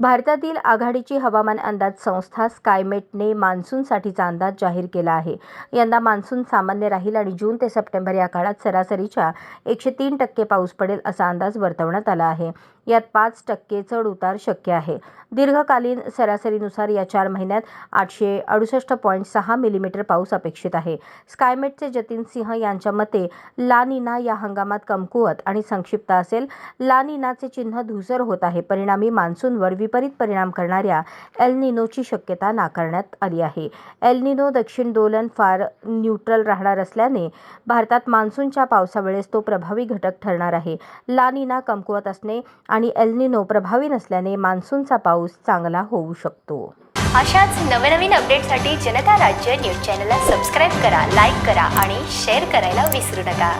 भारतातील आघाडीची हवामान अंदाज संस्था स्कायमेटने मान्सूनसाठीचा अंदाज जाहीर केला आहे. यंदा मान्सून सामान्य राहील आणि जून ते सप्टेंबर या काळात सरासरीच्या एकशे तीन टक्के पाऊस पडेल असा अंदाज वर्तवण्यात आला आहे. यात पाच टक्के चढ उतार शक्य आहे. दीर्घकालीन सरासरीनुसार या चार महिन्यात आठशे अडुसष्ट पॉईंट सहा मिलीमीटर पाऊस अपेक्षित आहे. स्कायमेटचे जतीन सिंह यांच्या मते लानिना या हंगामात कमकुवत आणि संक्षिप्त असेल. लानिनाचे चिन्ह धुसर होत आहे. परिणामी मान्सूनवर विपरीत परिणाम करणाऱ्या एल निनोची शक्यता नाकारण्यात आली आहे. एल निनो दक्षिण दोलन फार न्यूट्रल राहणार असल्याने भारतात मान्सूनच्या पावसावेळेस तो प्रभावी घटक ठरणार आहे. लानिना कमकुवत असणे आणि आणि निनो प्रभावी नसल्याने मान्सूनचा पाऊस चांगला होऊ शकतो. अशाच नवनवीन अपडेटसाठी जनता राज्य न्यूज चॅनलला सबस्क्राईब करा लाईक करा आणि शेअर करायला विसरू नका.